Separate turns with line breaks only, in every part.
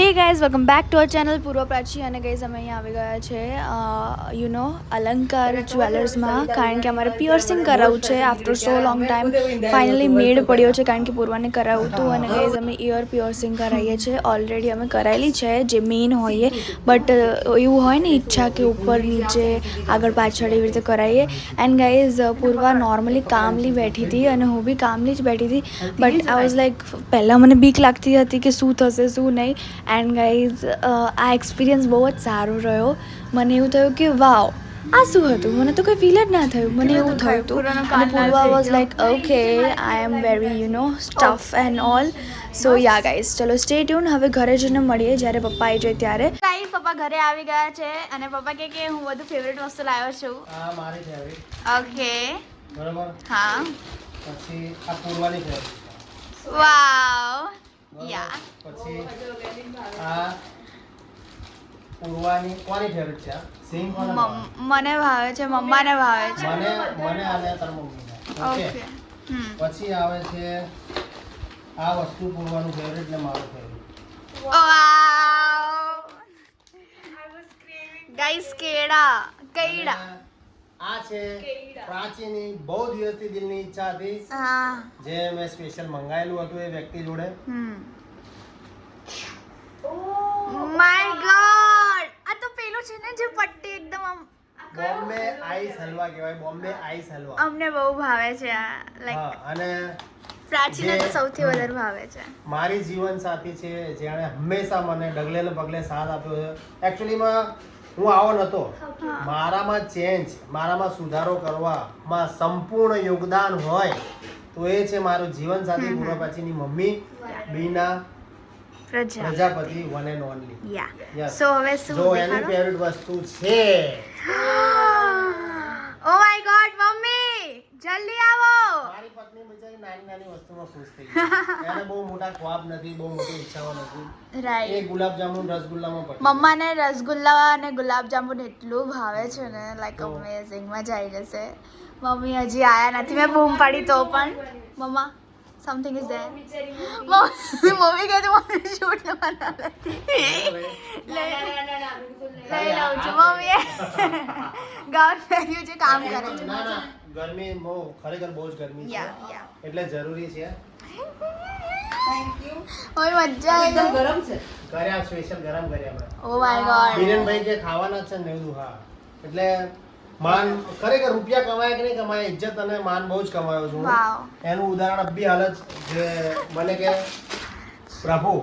Hey guys welcome back to our channel Purva Prachi અને guys અમે અહીંયા આવી ગયા છે યુ નો અલંકાર જ્વેલર્સમાં કારણ કે અમારે પિયર્સિંગ કરાવવું છે after so long time finally મેળ પડ્યો છે, કારણ કે પૂર્વાને કરાવવું હતું. અને ગાઈઝ અમે ઇયર પિયર્સિંગ કરાવીએ છીએ. ઓલરેડી અમે કરાયેલી છે, જે મેઇન હોઈએ બટ એવું હોય ને ઈચ્છા કે ઉપર, નીચે, આગળ, પાછળ એવી રીતે કરાવીએ એન્ડ ગાઈઝ પૂર્વા નોર્મલી કામલી બેઠી હતી અને હું બી કામલી જ બેઠી હતી. બટ આઈ વોઝ લાઈક પહેલાં મને બીક લાગતી હતી કે શું થશે, શું નહીં. એન્ડ ગાઈઝ આ એક્સપિરિયન્સ બહુ જ સારો રહ્યો. મને એવું થયું કે વાવ આ શું હતું? મને તો કંઈ ફીલ જ ના થયું. મને એવું થયું હતું. અને Purva was like okay I am very you know stuff and all so ya guys ચલો સ્ટે ટ્યુન હવે ઘરે જઈને મળીએ જ્યારે પપ્પા આવી જાય ત્યારે. ગાઈઝ પપ્પા ઘરે આવી ગયા છે અને પપ્પા કહે કે હું બધું ફેવરેટ વસ્તુ લાવ્યો છું.
આ મારી ફેવરિટ
ઓકે
બરાબર?
હા.
પછી આ પૂર્વાની
વાવ? યા.
પછી આ પૂર્વાની કોની ફેવરિટ છે? આ કોને
મને ભાવે છે મમ્માને ભાવે છે.
મને મને અને તાર મમ્મીને. ઓકે. પછી આવે છે આ વસ્તુ પૂર્વાનું ફેવરિટ ને મારું ફેવરિટ
ગાઈસ કેડા કૈડા
આ છે પ્રાચીની બહુ દિવસથી દિલની ઈચ્છા હતી. જે મેં સ્પેશિયલ મંગાવેલું હતું એ વ્યક્તિ જોડે.
માય ગોડ આ તો પેલું છે ને જે પટ્ટી એકદમ આમ
બોમ્બે આઈસ હલવા કહેવાય બોમ્બે આઈસ હલવા.
અમને બહુ ભાવે છે આ લાઈક
અને
પ્રાચીને તો સૌથી વધારે ભાવે છે.
મારી જીવન સાથી છે જેણે હંમેશા મને ડગલે ને પગલે સાથ આપ્યો છે. એકચ્યુઅલીમાં હું આવો નતો. મારામાં ચેન્જ મારામાં સુધારો કરવામાં સંપૂર્ણ યોગદાન હોય તો એ છે મારું જીવન સાથી પછીની મમ્મી બીના
પ્રજા.
Prajapati one and only
ya so હવે શું
જો એની ફેવરિટ વસ્તુ છે.
Oh my god mummy! જલ્દી આવો.
નાની નાની વસ્તુમાં ખુશ થઈ ગઈ એને બહુ મોટા ખ્વાબ નથી બહુ મોટી ઈચ્છાઓ નથી. એ
રાઈટ
ગુલાબ જાંબુ રસગુલ્લામાં પડી.
મમ્માને રસગુલ્લા અને ગુલાબજાંબુ એટલું ભાવે છે ને લાઈક. અમેઝિંગ મજા આવી જશે. મમ્મી હજી આયા નથી મેં બૂમ પાડી તો પણ. Mamma something is there mummy કહે તો મમ્મી શૂટ લેવાના નથી લઈ લઉં છું. મમ્મીએ ગાઉન પહેર્યું છે કામ કરે છે.
ના ના. ગરમી બહુ ખરેખર બહુ જ ગરમી છે. એટલે જરૂરી છે.
મમ્મી મજા આવી.
ગરમ છે.
ઘરે આ સ્પેશિયલ ગરમ કર્યા આપણે
ઓ માય ગોડ
બીરેનભાઈ કે ખાવાના જ છે ને મેં હા. એટલે માન ખરેખર રૂપિયા કમાય કે નહીં કમાય ઇજ્જત અને માન બહુ જ કમાયો છું એનું ઉદાહરણ અભી હાલ જ જે મને કે પ્રભુ.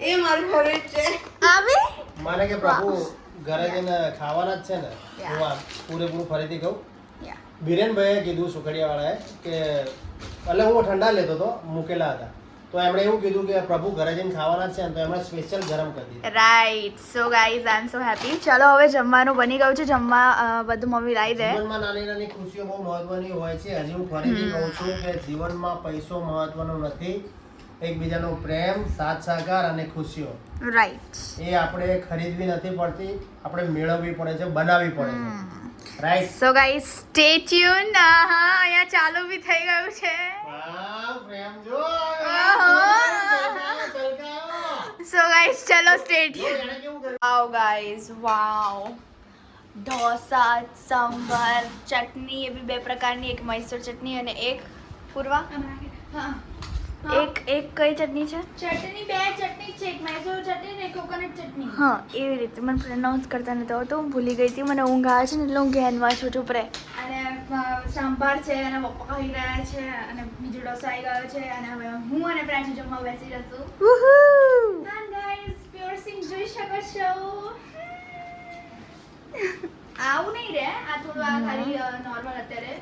એ મારું ફેવરેટ છે.
આવી?
મને કે પ્રભુ ઘરે જઈને ખાવાના જ છે ને. હું પૂરેપૂરું ફરીથી કહું. બીરેનભાઈએ કીધું સુખડિયાવાળાએ કે એટલે હું ઠંડા લેતો હતો મૂકેલા હતા. તો એમણે એવું કીધું કે પ્રભુ ઘરે જઈને ખાવાના છે તો એમણે સ્પેશિયલ ગરમ કરી દીધું.
Right so guys I am so happy ચલો હવે જમવાનું બની ગયું છે. જમવા બધું મમ્મી લાવી દે.
જીવનમાં નાની નાની ખુશીઓ બહુ મહત્વની હોય છે. હજી હું ફરીથી કહું છું કે જીવનમાં પૈસો મહત્વનો નથી. એકબીજાનો પ્રેમ સાથ સહકાર અને ખુશીઓ.
રાઈટ
એ આપણે ખરીદવી નથી પડતી. આપણે મેળવવી પડે છે બનાવવી પડે છે.
સો ગાઈસ સ્ટે ટ્યુન હા અહીંયા ચાલુ બી થઈ ગયું છે.
પ્રેમ જો.
સો ગાઈઝ ચલો stay tune? Wow guys wow dosa sambar chutney એ બી બે પ્રકારની એક મૈસૂર ચટણી અને એક પૂર્વા. એક એક કઈ ચટણી છે?
ચટણી બે ચટણી છે એક મૈસૂર ચટણી ને કોકોનટ ચટણી.
હા એવી રીતે. મને પ્રોનાઉન્સ કરતા નતો આવતો હું ભૂલી ગઈ હતી. મને ઊંઘ આવે છે ને એટલે હું ઘેનમાં છું ચૂપ રહે.
અને સાંભાર છે અને પપ્પા ખાઈ રહ્યા છે અને બીજો ડોસો આવી ગયો છે અને હવે હું અને પ્રાચી જમવા બેસી જશું
Woohoo!
હા ગાઈસ પ્યોર સિંગ જોઈ શકો છો. આવું નહીં રે આ થોડું આ ખાલી નોર્મલ અત્યારે.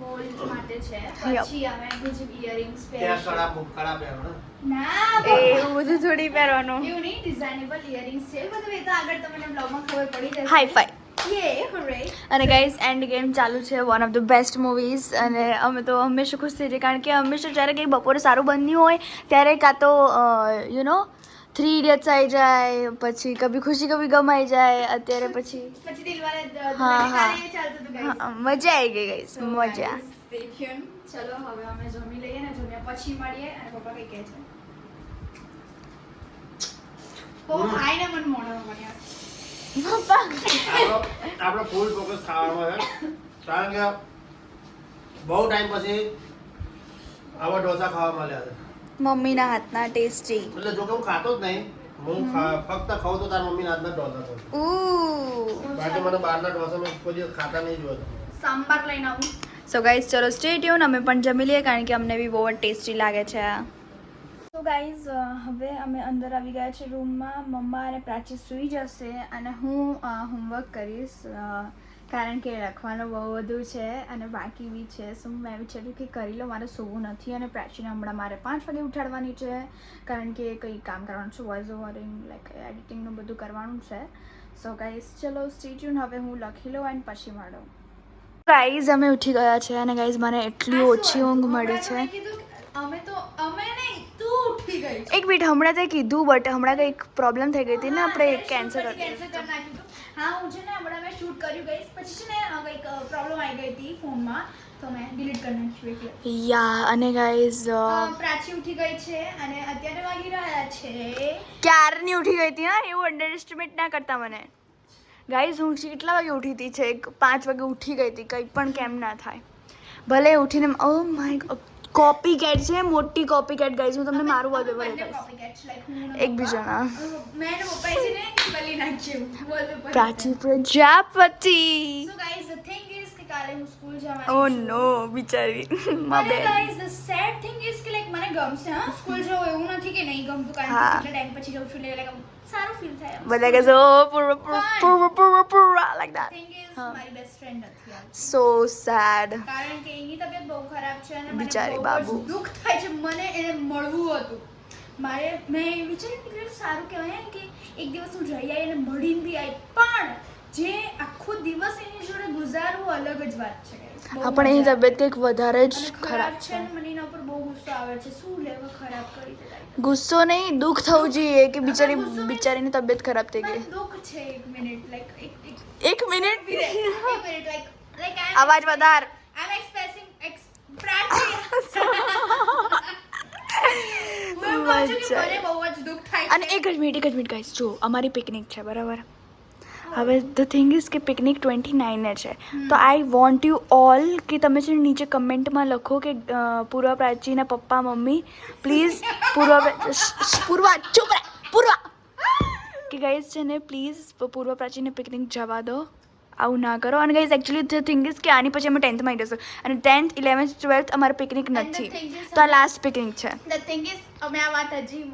હોલ માટે છે. પછી અમે બીજું ઇયરિંગ્સ પહેરીશું.
બહુ કળા પહેરો ને.
ના
એવું બધું થોડી પહેરવાનું.
એવું નહીં ડિઝાઇનેબલ ઇયરિંગ્સ છે. બધું એ તો આગળ તમને બ્લોગમાં ખબર પડી જશે.
હાઈ ફાઈ અને ગાઈઝ એન્ડ ગેમ ચાલુ છે one of the best movies અને અમે તો હંમેશા ખુશ થઈ જઈએ. કારણ કે હંમેશા જ્યારે કંઈ બપોરે સારું બન્યું હોય ત્યારે કાં તો યુ નો થ્રી ઇડિયટ્સ આવી જાય પછી કભી ખુશી કભી ગમ આવી જાય અત્યારે પછી હા, હા. મજા આવી ગઈ
ગઈ
મજા.
ચલો હવે અમે જમી લઈએ ને જમ્યા પછી મળીએ અને પપ્પા કઈ કહે છે.
આપણો ફૂલ ફોકસ ખાવામાં કારણ કે બહુ ટાઈમ પછી આવા ડોસા ખાવા મળ્યા છે.
મમ્મીના હાથના ટેસ્ટી.
એટલે જો કે હું ખાતો જ નહીં. હું ફક્ત ખાઉં તો તારા મમ્મીના હાથના ઢોસા ખાઉં
ઉ
બાકી મને બહારના ઢોસા મેં કોઈ દિવસ ખાતા નહીં જોયા
સાંભાર લઈને આવું.
સો ગાઈઝ ચલો સ્ટે ટ્યુન અમે પણ જમી લઈએ કારણ કે અમને બી બહુ જ ટેસ્ટી લાગે છે. આ તો ગાઈઝ હવે અમે અંદર આવી ગયા છે રૂમમાં મમ્મા અને પ્રાચી સૂઈ જશે અને હું હોમવર્ક કરીશ. કારણ કે લખવાનું બહુ બધું છે અને બાકી બી છે. સો મેં વિચાર્યું કે કરી લો મારે સૂવું નથી અને પ્રાચીને હમણાં મારે પાંચ વાગે ઉઠાડવાની છે. કારણ કે કંઈ કામ કરવાનું છે વોઇસ ઓવરિંગ લાઈક એડિટિંગનું બધું કરવાનું છે. સો ગાઈઝ ચલો સ્ટેચ્યુન હવે હું લખી લઉં એન્ડ પછી મળો. ગાઈઝ અમે ઉઠી ગયા છે અને ગાઈઝ મને એટલી ઓછી ઊંઘ મળી છે.
અમે તો અમે નહીં તું ઉઠી ગઈ
એક મિનિટ હમણાં તે કીધું બટ હમણાં કંઈક પ્રોબ્લેમ થઈ ગઈ હતી ને આપણે કેન્સલ કરી
હા હું છે ને હમણાં મેં શૂટ કર્યું ગઈ પછી છે ને કંઈક પ્રોબ્લેમ આવી ગઈ હતી ફોનમાં. તો મેં ડિલીટ કરી નાખ્યું એટલે.
યા અને ગાઈઝ
પ્રાચી ઉઠી ગઈ છે અને અત્યારે વાગી રહ્યા છે.
ક્યારની ઉઠી ગઈ હતી હા? એવું અંડર એસ્ટિમેટ ના કરતા મને. ગાઈઝ હું કેટલા વાગે ઉઠી હતી? છે પાંચ વાગે ઉઠી ગઈ હતી કંઈ પણ કેમ ના થાય. ભલે ઉઠીને ઓ માય કોપી કેટ છે મોટી કોપી કેટ ગાઈઝ હું તમને મારું વોલપેપર બતાવીશ એકબીજાના.
મેં પપ્પાએ છે ને બલી નાખ્યું wallpaper
Prachi. Prajapati
so guys thing is કે કાલે હું સ્કૂલ જવાની
ઓ નો બિચારી.
મને
બેન
ધ સેડ થિંગ ઇઝ કે લાઈક મને ગમશે હા સ્કૂલ જવું એવું નથી કે નહીં ગમતું કારણ. કે કેટલા ટાઈમ પછી જઉં છું એટલે સારું ફીલ થાય
બધા કે છે ઓ Purva Purva Purva Purva like
that thing
is
મારી બેસ્ટ ફ્રેન્ડ નથી
સો સેડ
કારણ કે એની તબિયત બહુ ખરાબ છે અને
બિચારી બાબુ.
દુઃખ થાય છે મને એને મળવું હતું. મારે મેં વિચાર્યું કે સારું કહેવાય કે એક દિવસ હું જઈ આવી અને મળીને બી આવી પણ જે આખો દિવસ એની ગુજારવું અલગ જ વાત છે.
પણ એની તબિયત કંઈક વધારે જ ખરાબ
છે મને એના પર બહુ ગુસ્સો આવે છે. શું લેવા ખરાબ કરી દેતા
ગુસ્સો નહીં દુઃખ થવું જોઈએ કે બિચારી બિચારીની તબિયત ખરાબ થઈ ગઈ.
દુઃખ છે એક મિનિટ લાઈક એક
મિનિટ?
મિનિટ લાઈક લાઈક
અવાજ વધાર.
આઈ એમ એક્સપ્રેસિંગ એક્સ થાય
અને એક જ મિનિટ એક જ મિનિટ ગાઈસ જો અમારી પિકનિક છે બરાબર? હવે ધ થિંગ ઇઝ કે પિકનિક ટ્વેન્ટી નાઈને છે. તો આઈ વોન્ટ યુ ઓલ કે તમે છે નીચે કમેન્ટમાં લખો કે પૂર્વ પ્રાચીના પપ્પા, મમ્મી પ્લીઝ પૂર્વ પૂર્વ, ચૂપ પૂર્વ. કે ગાઈઝ છે ને પ્લીઝ પૂર્વ પ્રાચીને પિકનિક જવા દો. આવું ના કરો. અને guys actually the thing is કે આની પછી અમે ટેન્થમાં આવી જશું અને ટેન્થ ઇલેવન્થ ટ્વેલ્થ અમારે પિકનિક નથી. તો આ લાસ્ટ પિકનિક છે.
ધ થિંગ ઇઝ અમે આ વાત હજી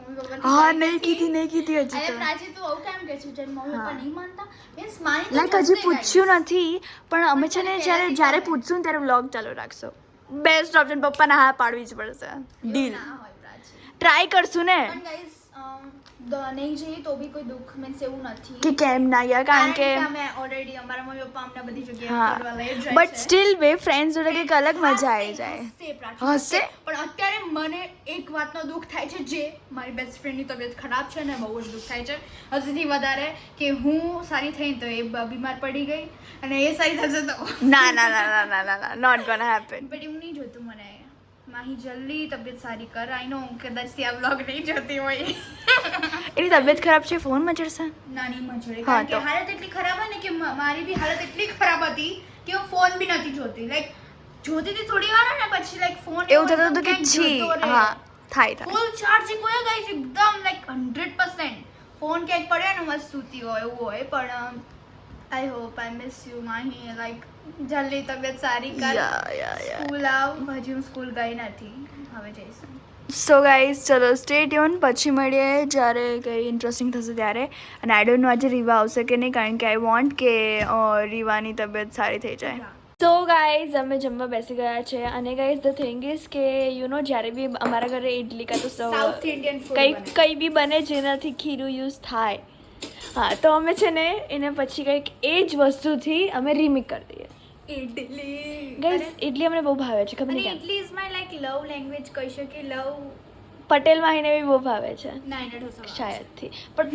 હા નહીં કીધી નહીં કીધી હજી તો.
પ્રાચી તું આવું કેમ કે છે? મમ્મી પપ્પા નહીં માનતા? મીન્સ માની
લાઈક હજી પૂછ્યું નથી પણ અમે છે ને જ્યારે જ્યારે પૂછશું ને ત્યારે વ્લોગ ચાલુ રાખશો. બેસ્ટ ઓપ્શન પપ્પાને હા પાડવી જ પડશે. ડીલ ટ્રાય કરશું ને.
નહીં જઈએ તો બી કોઈ દુઃખ મીન્સ એવું નથી.
કે કેમ ના યાર કારણ કે
અમે ઓલરેડી અમારા મમ્મી પપ્પા અમને બધી જગ્યાએ ફરવા લઈ જાય
બટ સ્ટીલ વે ફ્રેન્ડ્સ જોડે કંઈક અલગ મજા આવી જાય. હશે
પણ અત્યારે મને એક વાતનો દુઃખ થાય છે જે મારી બેસ્ટ ફ્રેન્ડની તબિયત ખરાબ છે ને બહુ જ દુઃખ થાય છે. હજીથી વધારે કે હું સારી થઈ તો એ બીમાર પડી ગઈ અને એ સારી થશે તો
ના ના ના ના ના ના ના નોટ ગોના હેપન
બટ એવું નહીં જોતું મને. માહી જલ્દી તબિયત સારી કર. આઈ નો કદાચથી આ બ્લોગ નહીં જતી હોય.
એની તબિયત ખરાબ છે? ફોન ચડશે
નાની મજોડી
હા,
કારણ કે હાલત એટલી ખરાબ હોય ને કે મારી બી હાલત એટલી ખરાબ હતી કે હું ફોન બી નથી જોતી. લાઈક જોતી હતી થોડી વાર ને પછી લાઈક ફોન
એવું થતું હતું કે છી હા થાય થાય.
ફૂલ ચાર્જિંગ હોય ગાઈસ એકદમ લાઈક 100% ફોન ક્યાંક પડ્યો ને મસ્ત સૂતી હોય એવું હોય. પણ I hope I miss you Mahi. Like જલ્દી તબિયત સારી કર. સ્કૂલ આવ. હજી હું સ્કૂલ ગઈ નથી. હવે જઈશું.
સો ગાઈઝ ચલો સ્ટે ટ્યુન પછી મળીએ જ્યારે કંઈ ઇન્ટરેસ્ટિંગ થશે ત્યારે. અને આઈ ડોન્ટ નો આજે રીવા આવશે કે નહીં કારણ કે આઈ વોન્ટ કે રીવાની તબિયત સારી થઈ જાય. સો ગાઈઝ અમે જમવા બેસી ગયા છે. અને ગાઈઝ ધ થિંગ ઇઝ કે યુ નો જ્યારે બી અમારા ઘરે ઇડલી કાં તો
સાઉથ ઇન્ડિયન કંઈ
કંઈક કંઈ બી બને જેનાથી ખીરું યુઝ થાય. હા તો અમે છે ને એને પછી કંઈક એ જ વસ્તુથી અમે રીમિક કરી દઈએ.
ઇડલી.
ગાઈસ ઇડલી અમને બહુ ભાવે છે ખબર નહીં
idli is my like love language કહી શકે લવ
પટેલ માહીને બી બહુ ભાવે છે.
નાઇન ઢોસા
શાયદથી. પણ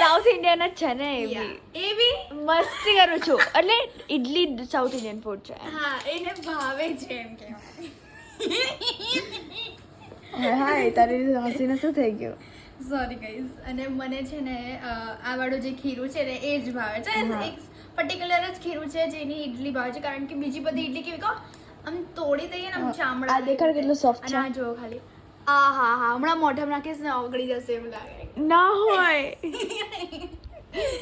સાઉથ ઇન્ડિયન જ છે ને એ બી.
એ બી?
મસ્તી કરું છું. એટલે ઇડલી સાઉથ ઇન્ડિયન ફૂડ છે.
હા એને ભાવે છે એમ કહેવાય.
હા એ તારી હસીને શું થઈ ગયું?
સોરી ગાઈઝ અને મને છે ને આ વાળું જે ખીરું છે ને એ જ ભાવે છે. એક પર્ટિક્યુલર જ ખીરું છે જેની ઇડલી ભાવે છે. કારણ કે બીજી બધી ઇડલી કેવી કહો? આમ તોડી દઈએ ને આમ ચામડા
આ દેખાડ કેટલું સોફ્ટ
છે. આ જો ખાલી. આ હા હા હમણાં મોઢામાં નાખીશ ને ઓગળી જશે એમ લાગે.
ના હોય.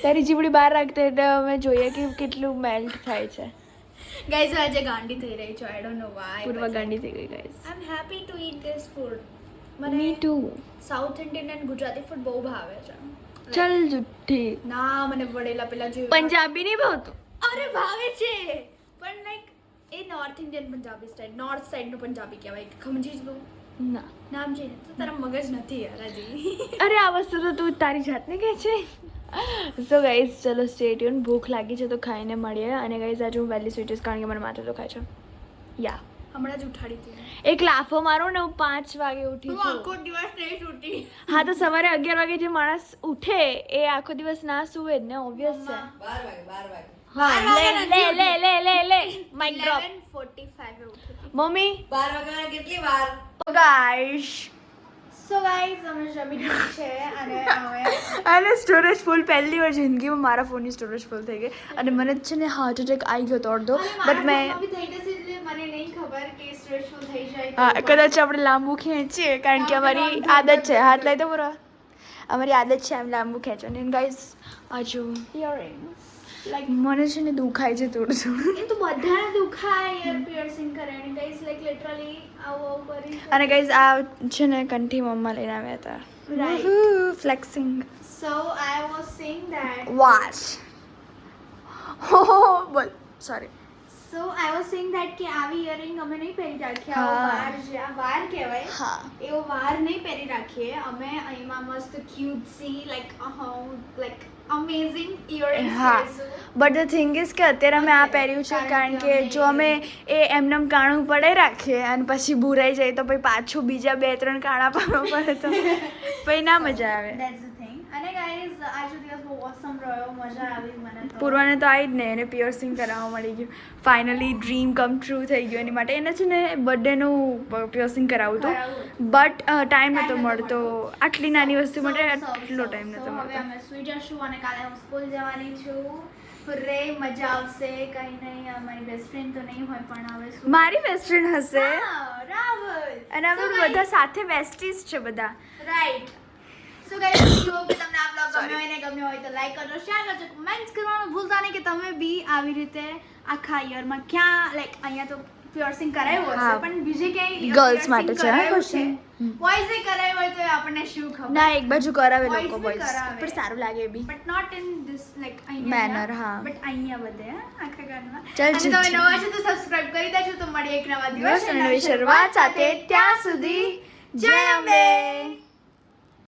તારી જીબડી બહાર રાખતે એટલે અમે જોઈએ કે કેટલું મેલ્ટ થાય છે.
ગાઈઝ આજે ગાંડી થઈ રહી છું. આઈ ડોન્ટ નો
પૂર્વ
વાય
ગાંડી થઈ ગઈ guys
I am happy to eat this food
me
મને
too
south Indian and Gujarati food બહુ ભાવે છે.
ચલ જુઠ્ઠી.
ના મને વડેલા પેલા જોયું.
પંજાબી નહીં ભાવતું
અરે ભાવે છે. પણ like a north Indian Punjabi style north સાઈડનું Punjabi કહેવાય. ખમજી જ બહુ.
ના.
નામ છે તો તારા મગજ નથી યાર
અરે આ વસ્તુ તો તું તારી જાતને કહે છે. સો ગાઈઝ ચલો સ્ટેટ્યુન ભૂખ લાગી છે તો ખાઈને મળીએ. અને ગાઈઝ આજે હું વહેલી સ્વીટીસ કારણ કે મને માથું દુખાય છે. યા
હમણાં જ ઉઠાડી હતી
એક લાફો મારો ને હું પાંચ વાગે ઉઠી
હું
છું.
આખો દિવસ નહીં છૂટી
હા તો સવારે અગિયાર વાગે જે માણસ ઉઠે એ આખો દિવસ ના સુવે જ ને ઓબ્વિયસ છે.
બાર વાગે બાર વાગે.
હા લે લે લે લે લે લે mic drop
eleven forty five ઉઠી
મમ્મી?
બાર વાગ્યાના કેટલી વાર?
ગાઈશ
સો ગાઈઝ અમે જમી લીધું છે અને હવે
અને સ્ટોરેજ ફૂલ પહેલી વાર જિંદગીમાં મારા ફોનની સ્ટોરેજ ફૂલ થઈ ગઈ. અને મને જ છે ને હાર્ટ એટેક આવી ગયો તો અડધો બટ મેં
થઈ જશે મને નહીં ખબર કે સ્ટ્રેસફુલ થઈ જાય
હા કદાચ આપણે લાંબુ ખેંચીએ કારણ કે અમારી આદત છે. હાથ લઈ તો બરો અમારી આદત છે એમ લાંબુ ખેંચવાની. ગાઈઝ હજુ
ઇયરિંગ્સ લાઈક
મને છે ને દુખાય છે થોડું થોડું.
એ તો બધાને દુખાય યાર પિયર્સિંગ કરે અને ગાઈઝ લાઈક લિટરલી આવું કરી
અને ગાઈઝ આ છે ને કંઠી મમ્મા લઈને આવ્યા હતા.
Right.
Flexing
so I was saying that
watch હો બોલ. Sorry
So I was saying that કે આવી ઇયરિંગ અમે નહીં પહેરી રાખીએ આ વાર જે આ વાર કહેવાય
હા.
એવો વાર નહીં પહેરી રાખીએ. અમે અહીંમાં મસ્ત cutesy like like amazing earrings
હા. બટ ધ થિંગ ઇઝ કે અત્યારે અમે આ પહેર્યું છે
કારણ કે
જો અમે એ એમનેમ કાણું પડે રાખીએ અને પછી ભૂરાઈ જાય તો પછી પાછું બીજા બે ત્રણ કાણા પાડવા પડે તો પછી ના મજા આવે.
ગાઈઝ આજનો દિવસ બહુ ઓસમ રહ્યો મજા આવી મને તો.
પૂર્વાને તો આવી જ ને એને પિયર્સિંગ કરાવવા મળી ગયું ફાઇનલી ડ્રીમ કમ ટ્રુ થઈ ગયું એની માટે એને છે ને બર્થડેનું પિયર્સિંગ કરાવવું હતું બટ ટાઈમ નહોતો મળતો
મળતો.
આટલી નાની વસ્તુ માટે આટલો ટાઈમ
નહોતો
નહોતો
હવે
મળતો
અમે સુઈ જશું અને કાલે હું સ્કૂલ જવાની છું રે મજા આવશે કઈ નહીં અમારી બેસ્ટ ફ્રેન્ડ તો નહીં હોય પણ હવે
મારી બેસ્ટ ફ્રેન્ડ હશે
રાવલ
અને અમે બધા સાથે બેસ્ટીઝ છે બધા
રાઈટ સો ગાઈસ વિડિયો કે તમને આ બ્લોગ ગમ્યો હોય ને ગમ્યો હોય તો લાઈક કરજો શેર કરજો કમેન્ટ્સ કરવાનું ભૂલતા નહીં કે તમે બી આવી રીતે આખા યરમાં ક્યાં લાઈક અહીંયા તો પિયર્સિંગ કરાયું હશે પણ બીજે
કે
ગર્લ્સ
માટે છે,
કરાયું
piercing?
કરાયું હોય તો આપણને શું ખબર?
ના એક બાજુ કરાવે લોકો બોયઝ પણ સારું લાગે બી.
But not in this like અહીંયા
મેનર હા.
બટ અહીંયા બધે આખા ઘરમાં.
ચાલ,
અને તમે નવા છો તો સબસ્ક્રાઇબ કરી દેજો તો મળીએ એક નવા દિવસ
અને નવી શરૂઆત સાથે ત્યાં સુધી જય અંબે.